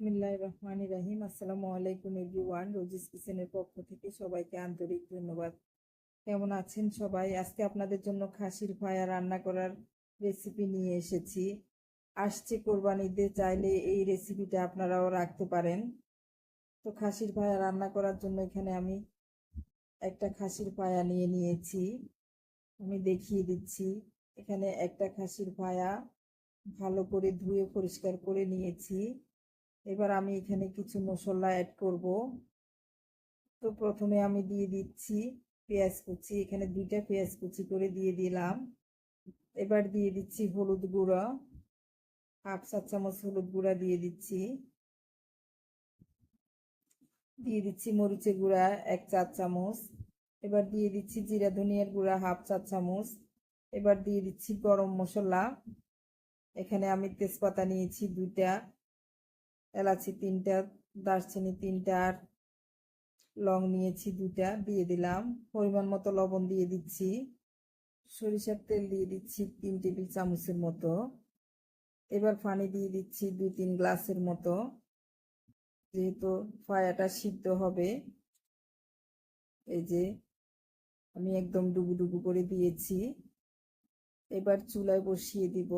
বিসমিল্লাহ রহমান রাহিম। আসসালামু আলাইকুম এভরিওয়ান, রোজিস কিচেনের পক্ষ থেকে সবাইকে আন্তরিক ধন্যবাদ। কেমন আছেন সবাই? আজকে আপনাদের জন্য খাসির ভায়া রান্না করার রেসিপি নিয়ে এসেছি। আসছে কোরবানিতে, চাইলে এই রেসিপিটা আপনারাও রাখতে পারেন। তো খাসির ভায়া রান্না করার জন্য এখানে আমি একটা খাসির পায়া নিয়ে নিয়েছি। আমি দেখিয়ে দিচ্ছি। এখানে একটা খাসির পায়া ভালো করে ধুয়ে পরিষ্কার করে নিয়েছি। এবার আমি এখানে কিছু মশলা অ্যাড করব। তো প্রথমে আমি দিয়ে দিচ্ছি পেঁয়াজ কুচি। এখানে দুইটা পেঁয়াজ কুচি করে দিয়ে দিলাম। এবার দিয়ে দিচ্ছি হলুদ গুঁড়ো। হাফ চা চামচ হলুদ গুঁড়া দিয়ে দিচ্ছি। দিয়ে দিচ্ছি মরিচের গুঁড়া এক চা চামচ। এবার দিয়ে দিচ্ছি জিরা ধনিয়ার গুঁড়া হাফ চা চামচ। এবার দিয়ে দিচ্ছি গরম মশলা। এখানে আমি তেজপাতা নিয়েছি দুইটা। এলাচি তিনটা, দারচিনি তিনটা আর লং নিয়েছি দুটা, দিয়ে দিলাম। পরিমাণ মতো লবণ দিয়ে দিচ্ছি। সরিষার তেল দিয়ে দিচ্ছি তিন টেবিল চামচের মতো। এবার পানি দিয়ে দিচ্ছি দুই তিন গ্লাসের মতো। যেহেতু ফায়াটা সিদ্ধ হবে, এই যে আমি একদম ডুবু ডুবু করে দিয়েছি। এবার চুলায় বসিয়ে দিব।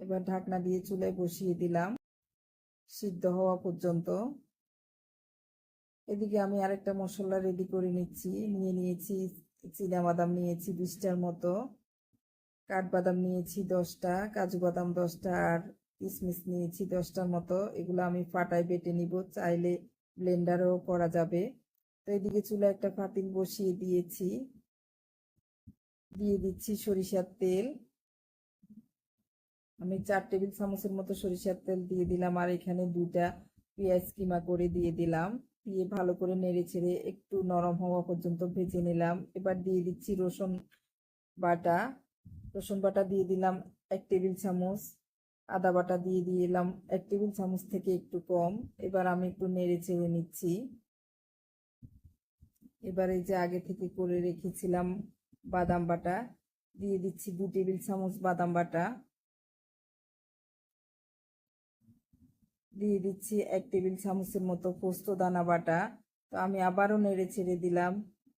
এবার ঢাকনা দিয়ে চুলায় বসিয়ে দিলাম। সিদ্ধ হওয়া পর্যন্ত। এদিকে আমি আরেকটা মশলা রেডি করে নিচ্ছি। নিয়ে নিয়েছি বাদাম নিয়েছি বিশটার মতো। কাঠবাদাম নিয়েছি দশটা, কাজু বাদাম দশটা আর কিশমিশ নিয়েছি দশটার মতো। এগুলো আমি ফাটায় বেটে নিব, চাইলে ব্লেন্ডারও করা যাবে। তো এদিকে চুলা একটা পাতিল বসিয়ে দিয়েছি। দিয়ে দিচ্ছি সরিষার তেল। আমি চার টেবিল চামচের মতো সরিষার তেল দিয়ে দিলাম আর এখানে দুটা পেঁয়াজ কিমা করে দিয়ে দিলাম। দিয়ে ভালো করে নেড়ে ছেড়ে একটু নরম হওয়া পর্যন্ত ভেজে নিলাম। এবার দিয়ে দিচ্ছি রসুন বাটা। রসুন বাটা দিয়ে দিলাম এক টেবিল চামচ। আদা বাটা দিয়ে দিলাম এক টেবিল চামচ থেকে একটু কম। এবার আমি একটু নেড়ে ছেড়ে নিচ্ছি। এবার এই যে আগে থেকে করে রেখেছিলাম বাদাম বাটা, দিয়ে দিচ্ছি দু টেবিল চামচ বাদাম বাটা। দিয়ে দিচ্ছি এক টেবিল চামচের মতো পোস্ত দানা বাটা। তো আমি আবারও নেড়ে ছেড়ে দিলাম।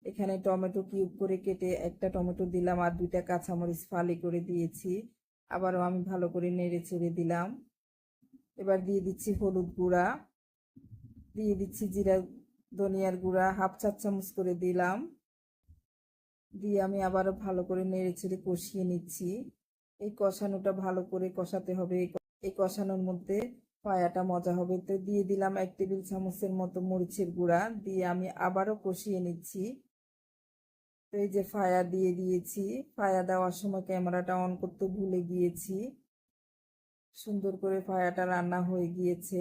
এখানে টমেটো কিউব করে কেটে একটা টমেটো দিলাম আর দুইটা কাঁচামরিচ ফালি করে দিয়েছি। আবারও আমি ভালো করে নেড়ে ছেড়ে দিলাম। এবার দিয়ে দিচ্ছি হলুদ গুঁড়া। দিয়ে দিচ্ছি জিরা, ধনিয়ার গুঁড়া, হাফ চা চামচ করে দিলাম। দিয়ে আমি আবারও ভালো করে নেড়ে ছেড়ে কষিয়ে নিচ্ছি। এই কষানোটা ভালো করে কষাতে হবে। এই কষানোর মধ্যে পায়াটা মজা হবে। তো দিয়ে দিলাম এক টেবিল চামচের মতো মরিচের গুঁড়া। দিয়ে আমি আবারও কষিয়ে নিচ্ছি। তো এই যে ফায়া দিয়ে দিয়েছি। ফায়া দেওয়ার সময় ক্যামেরাটা অন করতে ভুলে গিয়েছি। সুন্দর করে ফায়াটা রান্না হয়ে গিয়েছে।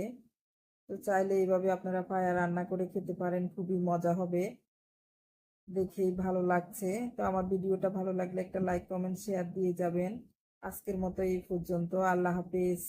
তো চাইলে এইভাবে আপনারা ফায়া রান্না করে খেতে পারেন। খুবই মজা হবে। দেখেই ভালো লাগছে। তো আমার ভিডিওটা ভালো লাগলে একটা লাইক, কমেন্ট, শেয়ার দিয়ে যাবেন। আজকের মতো এই পর্যন্ত। আল্লাহ হাফেজ।